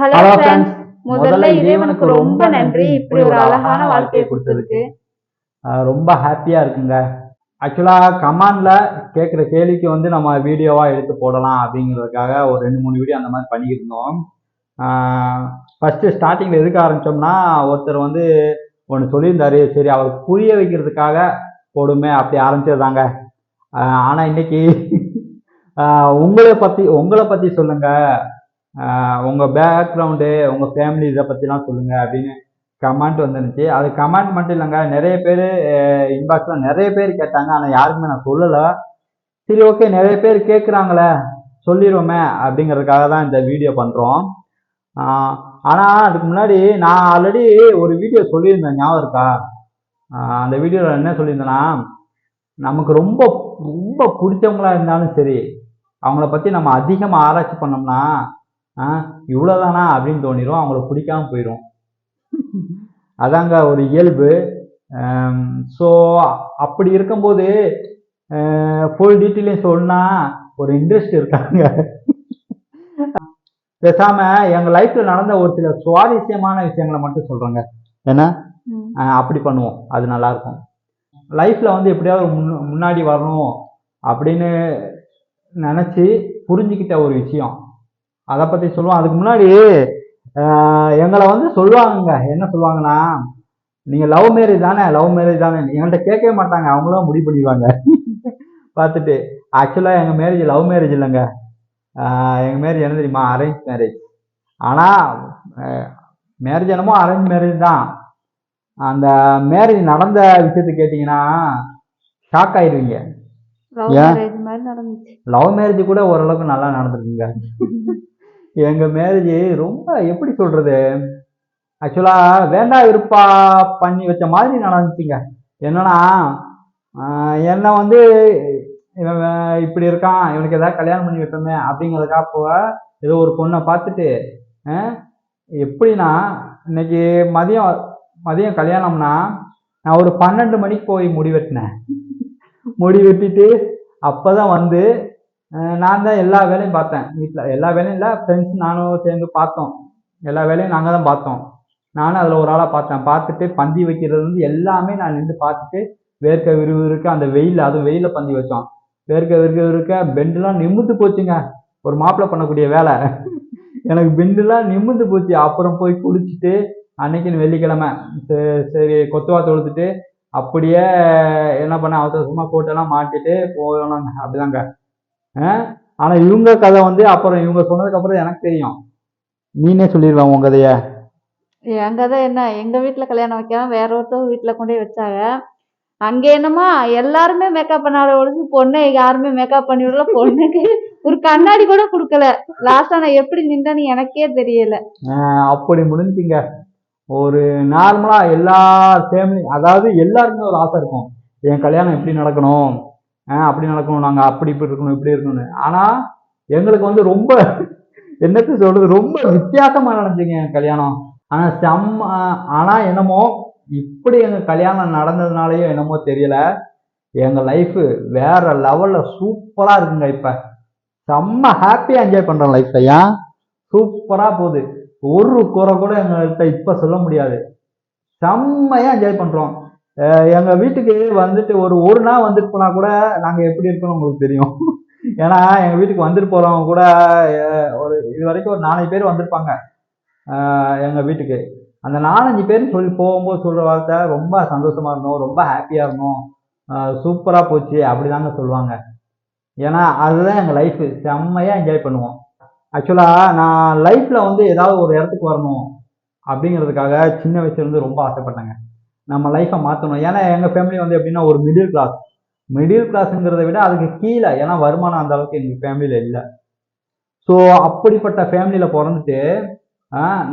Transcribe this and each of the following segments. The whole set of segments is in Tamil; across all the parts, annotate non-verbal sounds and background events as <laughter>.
Hello friends. முதல்ல இறைவனுக்கு ரொம்ப நன்றி. இப்படி ஒரு அழகான வாழ்க்கையை கொடுத்ததுக்கு. ரொம்ப ஹாப்பியாக இருக்குங்க. ஆக்சுவலாக கமாண்டில் கேட்குற கேள்விக்கு வந்து நம்ம வீடியோவாக எடுத்து போடலாம் அப்படிங்கிறதுக்காக ஒரு ரெண்டு மூணு வீடியோ அந்த மாதிரி பண்ணிக்கிட்டு இருந்தோம். ஃபஸ்ட்டு ஸ்டார்டிங்கில் எதுக்கு ஆரம்பித்தோம்னா ஒருத்தர் வந்து ஒன்று சொல்லியிருந்தாரு. சரி அவருக்கு புரிய வைக்கிறதுக்காக போடுமே அப்படி ஆரம்பிச்சதுதாங்க. ஆனால் இன்னைக்கு உங்களை பற்றி உங்களை பற்றி சொல்லுங்கள் உங்கள் பேக்ரவுண்டு உங்கள் ஃபேமிலி இதை பற்றிலாம் சொல்லுங்கள் அப்படின்னு கமெண்ட் வந்துருந்துச்சு. அது கமெண்ட் மட்டும் இல்லைங்க நிறைய பேர் இன்பாக்ஸில் நிறைய பேர் கேட்டாங்க. ஆனால் யாருக்குமே நான் சொல்லலை. சரி ஓகே நிறைய பேர் கேட்குறாங்களே சொல்லிடுவோமே அப்படிங்கிறதுக்காக தான் இந்த வீடியோ பண்ணுறோம் ஆனால் அதுக்கு முன்னாடி நான் ஆல்ரெடி ஒரு வீடியோ சொல்லியிருந்தேன் ஞாபகம் இருக்கா? அந்த வீடியோவில் என்ன சொல்லியிருந்தேன்னா நமக்கு ரொம்ப ரொம்ப பிடிச்சவங்களா இருந்தாலும் சரி அவங்கள பற்றி நம்ம அதிகமாக ஆராய்ச்சி பண்ணோம்னா இவ்வளோதானா அப்படின்னு தோணிரும் அவங்கள பிடிக்காம போயிடும் அதாங்க ஒரு இயல்பு. ஸோ அப்படி இருக்கும்போது ஃபுல் டீட்டெயிலையும் சொன்னா ஒரு இன்ட்ரெஸ்ட் இருக்காங்க. பேசாம எங்க லைஃப்ல நடந்த ஒரு சில சுவாரஸ்யமான விஷயங்களை மட்டும் சொல்றேங்க. ஏன்னா அப்படி பண்ணுவோம். அது நல்லா இருக்கும் லைஃப்ல வந்து எப்படியாவது முன்ன- முன்னாடி வரணும் அப்படின்னு நினைச்சு புரிஞ்சுக்கிட்ட ஒரு விஷயம். அதை பத்தி சொல்லுவோம். அதுக்கு முன்னாடி எங்களை வந்து சொல்லுவாங்க என்ன சொல்லுவாங்கன்னா நீங்க லவ் மேரேஜ் தானே லவ் மேரேஜ் தானே. எங்கள்கிட்ட கேட்கவே மாட்டாங்க. அவங்களும் முடிவு பண்ணிடுவாங்க. பார்த்துட்டு ஆக்சுவலா எங்க மேரேஜ் லவ் மேரேஜ் இல்லைங்க. அஹ் எங்க மேரேஜ் என்ன தெரியுமா? அரேஞ்ச் மேரேஜ் ஆனா மேரேஜ் என்னமோ அரேஞ்ச் மேரேஜ் தான். அந்த மேரேஜ் நடந்த விஷயத்தை கேட்டிங்கன்னா ஷாக் ஆயிடுவீங்க. லவ் மேரேஜ் கூட ஓரளவுக்கு நல்லா நடந்திருக்குங்க. <laughs> எங்கள் மேரேஜ் ரொம்ப எப்படி சொல்கிறது ஆக்சுவலாக வேண்டா விருப்பா பண்ணி வச்ச மாதிரி நடந்துச்சுங்க என்னன்னா என்னை வந்து இவன் இப்படி இருக்கான் இவனுக்கு ஏதாவது கல்யாணம் பண்ணி வைப்போமே அப்படிங்கிறதுக்காக போக ஏதோ ஒரு பொண்ணை பார்த்துட்டு எப்படின்னா இன்னைக்கு மதியம் மதியம் கல்யாணம்னா நான் ஒரு பன்னெண்டு மணிக்கு போய் முடி வெட்டினேன். முடி வெட்டிட்டு அப்பதான் வந்து நான் தான் எல்லா வேலையும் பார்த்தேன் வீட்டில் எல்லா வேலையும் இல்லை ஃப்ரெண்ட்ஸ் நானும் சேர்ந்து பார்த்தோம். எல்லா வேலையும் நாங்கள் தான் பார்த்தோம். நானும் அதில் ஒரு ஆளாக பார்த்தேன். பார்த்துட்டு பந்தி வைக்கிறது வந்து எல்லாமே நான் நின்று பார்த்துட்டு வேர்க்க விறுவிறுக்க அந்த வெயில் அதுவும் வெயிலில் பந்தி வச்சோம். வேர்க்க விறுக்க விறுக்க பெண்டெல்லாம் நிமிர்ந்து போச்சுங்க. ஒரு மாப்பிள்ளை பண்ணக்கூடிய வேலை. எனக்கு பெண்டுலாம் நிமிர்ந்து போச்சு. அப்புறம் போய் குளிச்சுட்டு அன்னைக்குன்னு வெள்ளிக்கிழமை சரி சரி கொத்துவா தொழுத்துட்டு அப்படியே என்ன பண்ண அவசரமாக கோட்டெல்லாம் மாட்டிட்டு போகணுங்க அப்படிதாங்க. ஆஹ் ஆனா இவங்க கதை வந்து அப்புறம் இவங்க சொன்னதுக்கு அப்புறம் எனக்கு தெரியும். நீனே சொல்லிடுவேன் உன் கதைய. எங்க தான் என்ன? எங்க வீட்ல கல்யாணம் வைக்காம வேற ஒருத்தவங்க வீட்ல கொண்டு போய் வச்சாங்க. அங்க என்னமா எல்லாருமே மேக்கப் பண்ணாத ஒழிச்சு பொண்ணை யாருமே மேக்கப் பண்ணி விடல. பொண்ணுக்கு ஒரு கண்ணாடி கூட கொடுக்கல. லாஸ்டா நான் எப்படி நின்றேன்னு எனக்கே தெரியல. அப்படி முடிஞ்சுங்க. ஒரு நார்மலா எல்லா ஃபேமிலி அதாவது எல்லாருக்குமே ஒரு ஆசை இருக்கும். என் கல்யாணம் எப்படி நடக்கணும்? அப்படி நடக்கணும் நாங்கள் அப்படி இப்படி இருக்கணும் இப்படி இருக்கணும்னு. ஆனால் எங்களுக்கு வந்து ரொம்ப என்னத்து சொல்றது ரொம்ப வித்தியாசமாக நடந்துச்சுங்க எங்கள் கல்யாணம். ஆனால் செம்ம ஆனால் என்னமோ இப்படி எங்கள் கல்யாணம் நடந்ததுனாலயோ என்னமோ தெரியல. எங்கள் லைஃபு வேற லெவலில் சூப்பராக இருக்குங்க இப்போ. செம்ம ஹாப்பியாக என்ஜாய் பண்ணுறோம் லைஃப்ல ஏன்? சூப்பராக போகுது. ஒரு குறை கூட எங்கள்கிட்ட இப்போ சொல்ல முடியாது. செம்மையாக என்ஜாய் பண்ணுறோம் எங்கள் எங்க வீட்டுக்கு வந்துட்டு ஒரு ஒரு நாள் வந்துட்டு போனா கூட நாங்க எப்படி இருக்கணும் உங்களுக்கு தெரியும். <laughs> ஏன்னா எங்க வீட்டுக்கு வந்துட்டு போறவங்க கூட ஒரு இது வரைக்கும் ஒரு நாலஞ்சு பேர் வந்திருப்பாங்க. எங்கள் எங்க வீட்டுக்கு. அந்த நாலஞ்சு பேர் சொல்லி போகும்போது சொல்ற வார்த்தை ரொம்ப சந்தோஷமா இருந்தோம் ரொம்ப ஹாப்பியா இருந்தோம். சூப்பரா போச்சு அப்படிதாங்க சொல்லுவாங்க. ஏன்னா அதுதான் எங்க லைஃப் செம்மையா என்ஜாய் பண்ணுவோம். ஆக்சுவலா நான் லைஃப்ல வந்து ஏதாவது ஒரு இடத்துக்கு வரணும் அப்படிங்கிறதுக்காக சின்ன வயசுல இருந்து ரொம்ப ஆசைப்பட்டேங்க. நம்ம லைஃப்பை மாற்றணும் ஏன்னா எங்கள் ஃபேமிலி வந்து எப்படின்னா ஒரு மிடில் கிளாஸ் மிடில் கிளாஸுங்கிறத விட அதுக்கு கீழே ஏன்னா வருமானம் அந்த அளவுக்கு எங்கள் ஃபேமிலியில் இல்லை. ஸோ அப்படிப்பட்ட ஃபேமிலியில் பிறந்துட்டு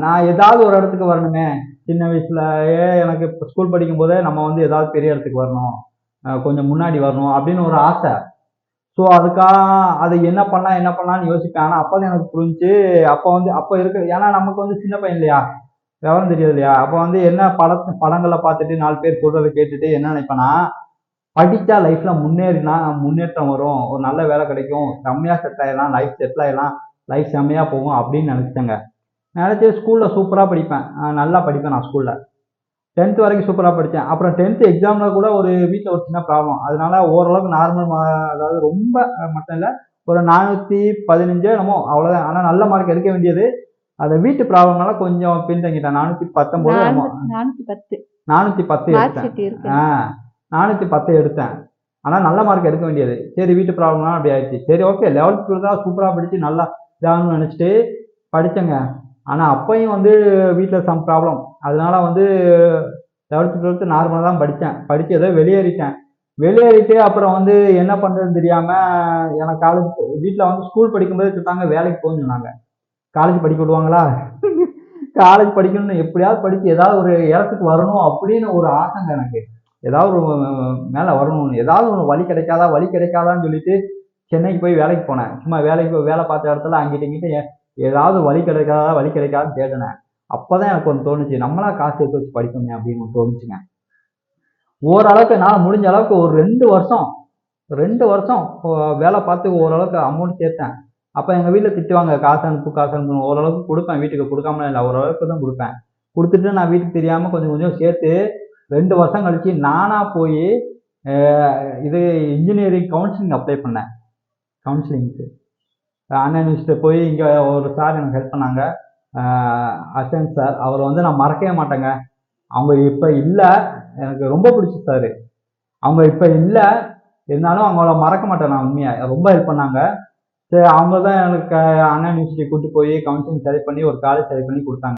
நான் ஏதாவது ஒரு இடத்துக்கு வரணுமே. சின்ன வயசுலயே எனக்கு ஸ்கூல் படிக்கும் போதே நம்ம வந்து ஏதாவது பெரிய இடத்துக்கு வரணும். கொஞ்சம் முன்னாடி வரணும் அப்படின்னு ஒரு ஆசை. ஸோ அதுக்காக அதை என்ன பண்ணா என்ன பண்ணலாம்னு யோசிப்பேன். ஆனால் அப்போ தான் எனக்கு புரிஞ்சு அப்போ வந்து அப்போ இருக்கு ஏன்னா நமக்கு வந்து சின்ன பையன் இல்லையா? விவரம் தெரியாது இல்லையா அப்போ வந்து என்ன பட படங்களை பார்த்துட்டு நாலு பேர் சொல்றதை கேட்டுட்டு என்ன நினைப்பேன்னா படித்தா லைஃப்ல முன்னேறினா முன்னேற்றம் வரும். ஒரு நல்ல வேலை கிடைக்கும். செம்மையா செட் ஆயிடலாம். லைஃப் செட்டில் ஆயிடலாம். லைஃப் செம்மையா போகும் அப்படின்னு நினச்சிட்டேங்க. நினச்சி ஸ்கூலில் சூப்பராக படிப்பேன். நல்லா படிப்பேன் நான் ஸ்கூலில் டென்த் வரைக்கும் சூப்பராக படித்தேன் அப்புறம் டென்த்து எக்ஸாமில் கூட ஒரு வீட்டில் ஒரு சின்ன ப்ராப்ளம் அதனால ஓரளவுக்கு நார்மல் அதாவது ரொம்ப மட்டும் இல்லை ஒரு நானூற்றி பதினஞ்சோ என்னமோ அவ்வளோதான் ஆனால் நல்ல மார்க் எடுக்க வேண்டியது அந்த வீட்டு ப்ராப்ளம்னால கொஞ்சம் பின்தங்கிட்டேன் நானூற்றி பத்தொம்போது என்னமோ? நானூத்தி பத்து. நானூற்றி பத்து மார்க் எடுத்தேன். ஷீட் இருக்கு. ஆ நானூற்றி பத்து எடுத்தேன். ஆனால் நல்ல மார்க் எடுக்க வேண்டியது. சரி வீட்டு ப்ராப்ளம்லாம் அப்படி ஆயிடுச்சு. சரி ஓகே லெவல்த் டுவெல்த் தான் சூப்பராக படித்து நல்லா இதாகணும்னு நினச்சிட்டு படித்தேங்க ஆனால் அப்பையும் வந்து வீட்டில் சம் ப்ராப்ளம் அதனால வந்து லெவல்த்து டுவெல்த்து நார்மலாக தான் படித்தேன் படித்து ஏதோ வெளியேறிட்டேன். வெளியேறிட்டு அப்புறம் வந்து என்ன பண்ணுறதுன்னு தெரியாமல் எனக்கு காலேஜ் வீட்டில் வந்து ஸ்கூல் படிக்கும்போது சொல்லிட்டாங்க வேலைக்கு போகணும்னு சொன்னாங்க. காலேஜ் படிக்க விடுவாங்களா? காலேஜ் படிக்கணும்னு எப்படியாவது படித்து ஏதாவது ஒரு இடத்துக்கு வரணும் அப்படின்னு ஒரு ஆசைங்க எனக்கு. ஏதாவது ஒரு மேலே வரணும்னு ஏதாவது ஒன்று வழி கிடைக்காதா? வழி கிடைக்காதான்னு சொல்லிட்டு சென்னைக்கு போய் வேலைக்கு போனேன். சும்மா வேலைக்கு போய் வேலை பார்த்த இடத்துல அங்கிட்ட இங்கிட்ட ஏதாவது வழி கிடைக்காதா? வழி கிடைக்காதான்னு தேடினேன். அப்போதான் எனக்கு ஒன்று தோணுச்சு. நம்மளா காசு எடுத்து வச்சு படிக்கணுமே அப்படின்னு ஒன்று தோணுச்சுங்க. ஓரளவுக்கு நான் முடிஞ்ச அளவுக்கு ஒரு ரெண்டு வருஷம் ரெண்டு வருஷம் வேலை பார்த்து ஓரளவுக்கு அமௌண்ட் சேர்த்தேன். அப்போ எங்கள் வீட்டில் திட்டுவாங்க காசு அனுப்பு காசு அனுப்பு ஓரளவுக்கு கொடுப்பேன் வீட்டுக்கு கொடுக்காமலாம் இல்லை. ஓரளவுக்கு தான் கொடுப்பேன். கொடுத்துட்டு நான் வீட்டுக்கு தெரியாமல் கொஞ்சம் கொஞ்சம் சேர்த்து ரெண்டு வருஷம் கழித்து நானாக போய் இது இன்ஜினியரிங் கவுன்சிலிங் அப்ளை பண்ணேன். கவுன்சிலிங்க்கு அண்ணன் போய் இங்கே ஒரு சார் எனக்கு ஹெல்ப் பண்ணாங்க. அசன் சார். அவர் வந்து நான் மறக்கவே மாட்டேங்க. அவங்க இப்போ இல்லை. எனக்கு ரொம்ப பிடிச்ச சார். அவங்க இப்போ இல்லை. இருந்தாலும் அவங்கள மறக்க மாட்டேன் நான் உண்மையாக ரொம்ப ஹெல்ப் பண்ணாங்க. சரி அவங்க தான் எனக்கு அண்ணா யூனிவர்சிட்டி கூட்டு போய் கவுன்சிலிங் செலக்ட் பண்ணி ஒரு காலேஜ் செலக்ட் பண்ணி கொடுத்தாங்க.